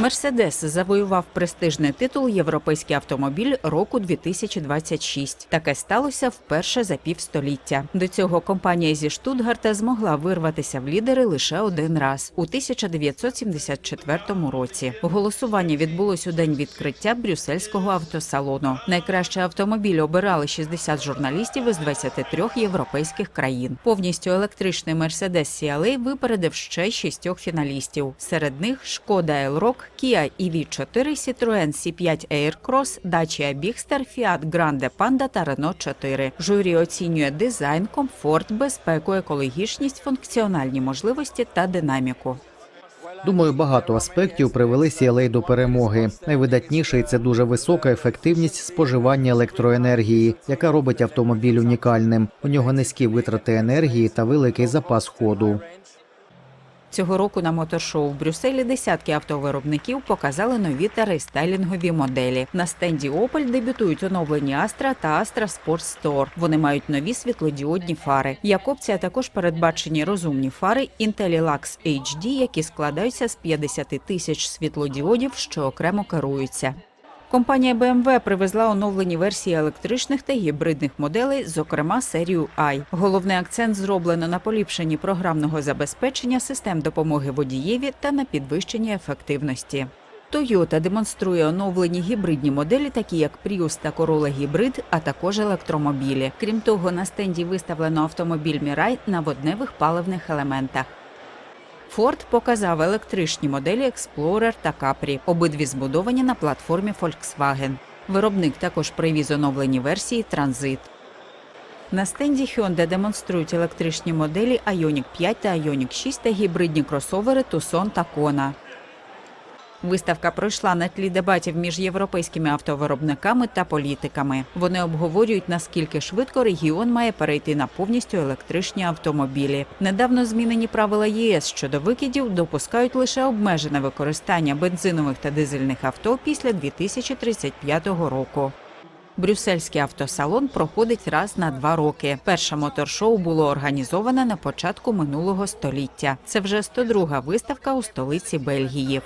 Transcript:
Мерседес завоював престижний титул Європейський автомобіль року 2026. Таке сталося вперше за півстоліття. До цього компанія зі Штутгарта змогла вирватися в лідери лише один раз у 1974 році. Голосування відбулось у день відкриття брюссельського автосалону. Найкраще автомобіль обирали 60 журналістів із 23 європейських країн. Повністю електричний Mercedes CLA випередив ще шістьох фіналістів. Серед них Шкода Elroq, Kia EV4, Citroen C5 Aircross, Dacia Bigster, Fiat Grande Panda та Renault 4. Журі оцінює дизайн, комфорт, безпеку, екологічність, функціональні можливості та динаміку. Думаю, багато аспектів привели CLA до перемоги. Найвидатніший це дуже висока ефективність споживання електроенергії, яка робить автомобіль унікальним. У нього низькі витрати енергії та великий запас ходу. Цього року на моторшоу в Брюсселі десятки автовиробників показали нові та рестайлінгові моделі. На стенді Opel дебютують оновлені Astra та Astra Sport Store. Вони мають нові світлодіодні фари. Як опція також передбачені розумні фари IntelliLux HD, які складаються з 50 тисяч світлодіодів, що окремо керуються. Компанія BMW привезла оновлені версії електричних та гібридних моделей, зокрема серію i. Головний акцент зроблено на поліпшенні програмного забезпечення систем допомоги водієві та на підвищенні ефективності. Toyota демонструє оновлені гібридні моделі, такі як Prius та Corolla Hybrid, а також електромобілі. Крім того, на стенді виставлено автомобіль Mirai на водневих паливних елементах. Форд показав електричні моделі Explorer та Capri, обидві збудовані на платформі Volkswagen. Виробник також привіз оновлені версії Transit. На стенді Hyundai демонструють електричні моделі Ioniq 5 та Ioniq 6 та гібридні кросовери Tucson та Kona. Виставка пройшла на тлі дебатів між європейськими автовиробниками та політиками. Вони обговорюють, наскільки швидко регіон має перейти на повністю електричні автомобілі. Недавно змінені правила ЄС щодо викидів допускають лише обмежене використання бензинових та дизельних авто після 2035 року. Брюссельський автосалон проходить раз на два роки. Перше моторшоу було організоване на початку минулого століття. Це вже 102-га виставка у столиці Бельгії.